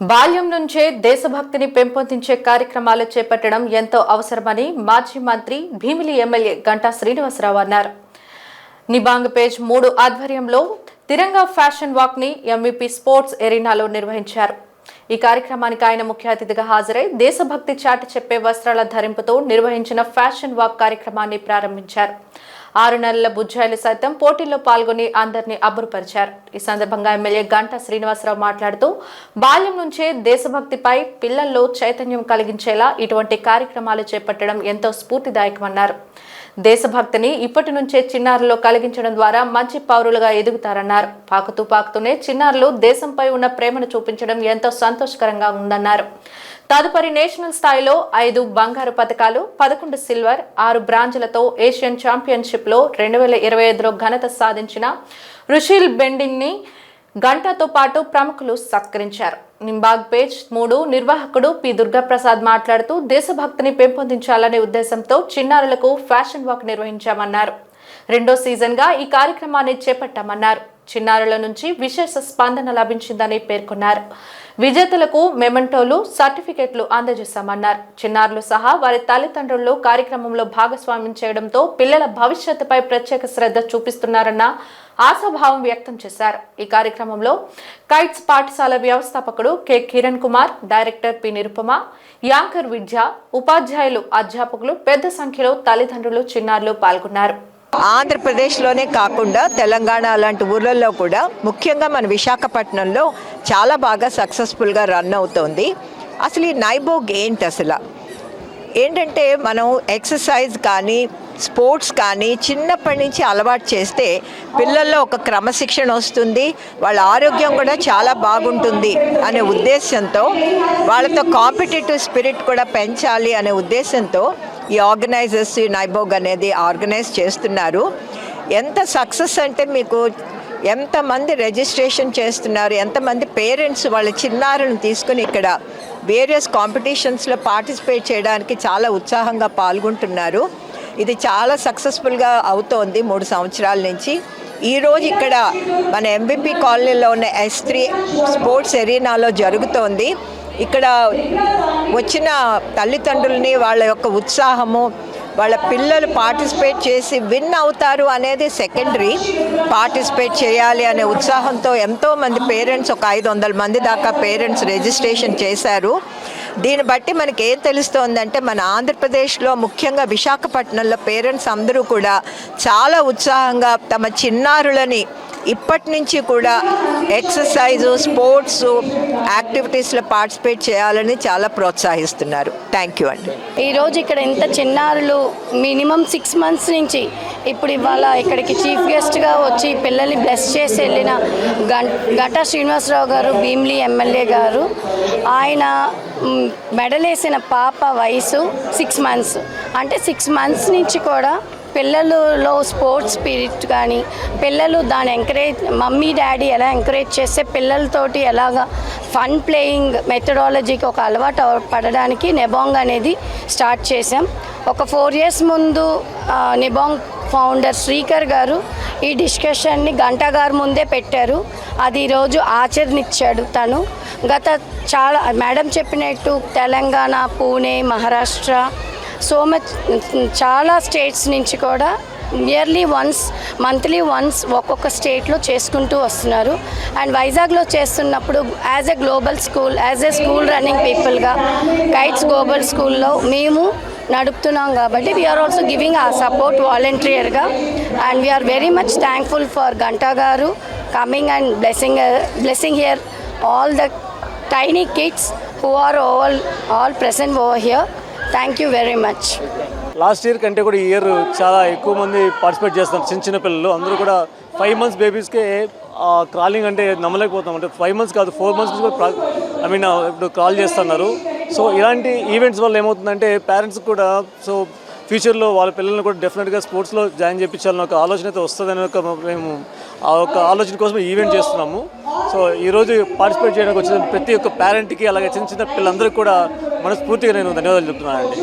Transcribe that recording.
బాల్యం నుంచే దేశభక్తిని పెంపొందించే కార్యక్రమాలు చేపట్టడం ఎంతో అవసరమని మాజీ మంత్రి భీమిలి ఎమ్మెల్యే గంటా శ్రీనివాసరావు అన్నారు. నిబాంగ్ పేజ్ మూడు ఆధ్వర్యంలో తిరంగా ఫ్యాషన్ వాక్ని ఎంవీపీ స్పోర్ట్స్ ఎరీనాలో నిర్వహించారు. ఈ కార్యక్రమానికి ఆయన ముఖ్య అతిథిగా హాజరై దేశభక్తి చాటి చెప్పే వస్త్రాల ధరింపుతో నిర్వహించిన ఫ్యాషన్ వాక్ కార్యక్రమాన్ని ప్రారంభించారు. ఆరు నెలల బుజ్జాయిలు సైతం పోటీల్లో పాల్గొని అందరినీ అబ్బురుపరిచారు. ఈ సందర్భంగా ఎమ్మెల్యే గంటా శ్రీనివాసరావు మాట్లాడుతూ బాల్యం నుంచే దేశభక్తిపై పిల్లల్లో చైతన్యం కలిగించేలా ఇటువంటి కార్యక్రమాలు చేపట్టడం ఎంతో స్ఫూర్తిదాయకమన్నారు. దేశభక్తిని ఇప్పటి నుంచే చిన్నారులో కలిగించడం ద్వారా మంచి పౌరులుగా ఎదుగుతారన్నారు. పాకుతూ పాకుతూనే చిన్నారులు దేశంపై ఉన్న ప్రేమను చూపించడం ఎంతో సంతోషకరంగా ఉందన్నారు. తదుపరి నేషనల్ స్థాయిలో ఐదు బంగారు పథకాలు పదకొండు సిల్వర్ ఆరు బ్రాంజ్లతో ఏషియన్ ఛాంపియన్షిప్ ఛాంపియన్షిప్లో రెండు వేల ఇరవై ఐదులో ఘనత సాధించిన రుషిల్ బెండింగ్ని గంటతో పాటు ప్రముఖులు సత్కరించారు. నింబాగ్ పేజ్ మూడు నిర్వాహకుడు పి. దుర్గాప్రసాద్ మాట్లాడుతూ దేశభక్తిని పెంపొందించాలనే ఉద్దేశంతో చిన్నారులకు ఫ్యాషన్ వాక్ నిర్వహించామన్నారు. రెండో సీజన్గా ఈ కార్యక్రమాన్ని చేపట్టామన్నారు. చిన్నారుల నుంచి విశేష స్పందన లభించిందని పేర్కొన్నారు. విజేతలకు మెమెంటోలు సర్టిఫికెట్లు అందజేశామన్నారు. చిన్నారులు సహా వారి తల్లిదండ్రులు కార్యక్రమంలో భాగస్వామ్యం చేయడంతో పిల్లల భవిష్యత్తుపై ప్రత్యేక శ్రద్ధ చూపిస్తున్నారన్న ఆశాభావం వ్యక్తం చేశారు. ఈ కార్యక్రమంలో కైట్స్ పాఠశాల వ్యవస్థాపకుడు K. Kiran Kumar director P. Nirupama anchor Vidya ఉపాధ్యాయులు అధ్యాపకులు పెద్ద సంఖ్యలో తల్లిదండ్రులు చిన్నారులు పాల్గొన్నారు. ఆంధ్రప్రదేశ్లోనే కాకుండా తెలంగాణ లాంటి ఊర్లలో కూడా ముఖ్యంగా మన విశాఖపట్నంలో చాలా బాగా సక్సెస్ఫుల్గా రన్ అవుతోంది. అసలు ఈ నైబోగ్ ఏంటి అసలు? ఏంటంటే మనం ఎక్సర్సైజ్ కానీ స్పోర్ట్స్ కానీ చిన్నప్పటి నుంచి అలవాటు చేస్తే పిల్లల్లో ఒక క్రమశిక్షణ వస్తుంది వాళ్ళ ఆరోగ్యం కూడా చాలా బాగుంటుంది అనే ఉద్దేశంతో వాళ్ళతో కాంపిటేటివ్ స్పిరిట్ కూడా పెంచాలి అనే ఉద్దేశంతో ఈ ఆర్గనైజర్స్ ఈ నైబోగ్ అనేది ఆర్గనైజ్ చేస్తున్నారు. ఎంత సక్సెస్ అంటే మీకు ఎంతమంది రిజిస్ట్రేషన్ చేస్తున్నారు ఎంతమంది పేరెంట్స్ వాళ్ళ చిన్నారులను తీసుకుని ఇక్కడ వేరియస్ కాంపిటీషన్స్లో పార్టిసిపేట్ చేయడానికి చాలా ఉత్సాహంగా పాల్గొంటున్నారు. ఇది చాలా సక్సెస్ఫుల్గా అవుతోంది మూడు సంవత్సరాల నుంచి. ఈరోజు ఇక్కడ మన ఎంబీపీ కాలనీలో ఉన్న ఎస్ త్రీ స్పోర్ట్స్ ఎరీనాలో జరుగుతోంది. ఇక్కడ వచ్చిన తల్లిదండ్రులని వాళ్ళ యొక్క ఉత్సాహము వాళ్ళ పిల్లలు పార్టిసిపేట్ చేసి విన్ అవుతారు అనేది సెకండరీ. పార్టిసిపేట్ చేయాలి అనే ఉత్సాహంతో ఎంతోమంది పేరెంట్స్ ఒక ఐదు వందల మంది దాకా పేరెంట్స్ రిజిస్ట్రేషన్ చేశారు. దీన్ని బట్టి మనకి ఏం తెలుస్తోందంటే మన ఆంధ్రప్రదేశ్లో ముఖ్యంగా విశాఖపట్నంలో పేరెంట్స్ అందరూ కూడా చాలా ఉత్సాహంగా తమ చిన్నారులని ఇప్పటి నుంచి కూడా ఎక్సర్సైజు స్పోర్ట్స్ యాక్టివిటీస్లో పార్టిసిపేట్ చేయాలని చాలా ప్రోత్సహిస్తున్నారు. థ్యాంక్ యూ అండి. ఈరోజు ఇక్కడ ఇంత చిన్నారులు మినిమం సిక్స్ మంత్స్ నుంచి ఇప్పుడు ఇవాళ ఇక్కడికి చీఫ్ గెస్ట్గా వచ్చి పిల్లల్ని బ్లెస్ చేసి వెళ్ళిన గం గంటా శ్రీనివాసరావు గారు భీమ్లీ ఎమ్మెల్యే గారు ఆయన మెడలేసిన పాప వయసు సిక్స్ మంత్స్. అంటే సిక్స్ మంత్స్ నుంచి కూడా పిల్లలలో స్పోర్ట్స్ స్పిరిట్ కానీ పిల్లలు దాన్ని ఎంకరేజ్ మమ్మీ డాడీ ఎలా ఎంకరేజ్ చేస్తే పిల్లలతోటి ఎలాగా ఫన్ ప్లేయింగ్ మెథడాలజీకి ఒక అలవాటు పడడానికి నెబాంగ్ అనేది స్టార్ట్ చేసాం ఒక ఫోర్ ఇయర్స్ ముందు నిబాంగ్ ఫౌండర్ శ్రీకర్ గారు ఈ డిస్కషన్ని గంట గారు ముందే పెట్టారు. అది ఈరోజు ఆచరణిచ్చాడు తను. గత చాలా మేడం చెప్పినట్టు తెలంగాణ పూణే మహారాష్ట్ర సో మచ్ చాలా స్టేట్స్ నుంచి కూడా ఇయర్లీ వన్స్ మంత్లీ వన్స్ ఒక్కొక్క స్టేట్లో చేసుకుంటూ వస్తున్నారు. అండ్ వైజాగ్లో చేస్తున్నప్పుడు as a global school as a school running పీపుల్గా guides global స్కూల్లో మేము నడుపుతున్నాం కాబట్టి వీఆర్ ఆల్సో గివింగ్ ఆ సపోర్ట్ వాలంటీర్గా and we are very much thankful for Ganta garu coming and blessing blessing here all the tiny kids who are over all present over here thank you very much last year కంటే కూడా ఈ year చాలా ఎక్కువ మంది participate చేస్తున్నారు చిన్న చిన్న పిల్లలు. అందరూ కూడా ఫైవ్ మంత్స్ బేబీస్కే క్రాలింగ్ అంటే నమ్మలేకపోతాం అంటే ఫైవ్ మంత్స్ కాదు ఫోర్ మంత్స్ కూడా ఐ మీన్ ఇప్పుడు క్రాల్ చేస్తున్నారు. సో ఇలాంటి ఈవెంట్స్ వల్ల ఏమవుతుందంటే పేరెంట్స్ కూడా సో ఫ్యూచర్లో వాళ్ళ పిల్లల్ని కూడా డెఫినెట్గా స్పోర్ట్స్లో జాయిన్ చేయించాలని ఒక ఆలోచన అయితే వస్తుందని ఒక మేము ఆ ఒక ఆలోచన కోసం ఈవెంట్ చేస్తున్నాము. సో ఈరోజు పార్టిసిపేట్ చేయడానికి వచ్చిన ప్రతి ఒక్క పేరెంట్కి అలాగే చిన్న చిన్న పిల్లలందరికీ కూడా మనస్ఫూర్తిగా నేను ధన్యవాదాలు చెప్తున్నానండి.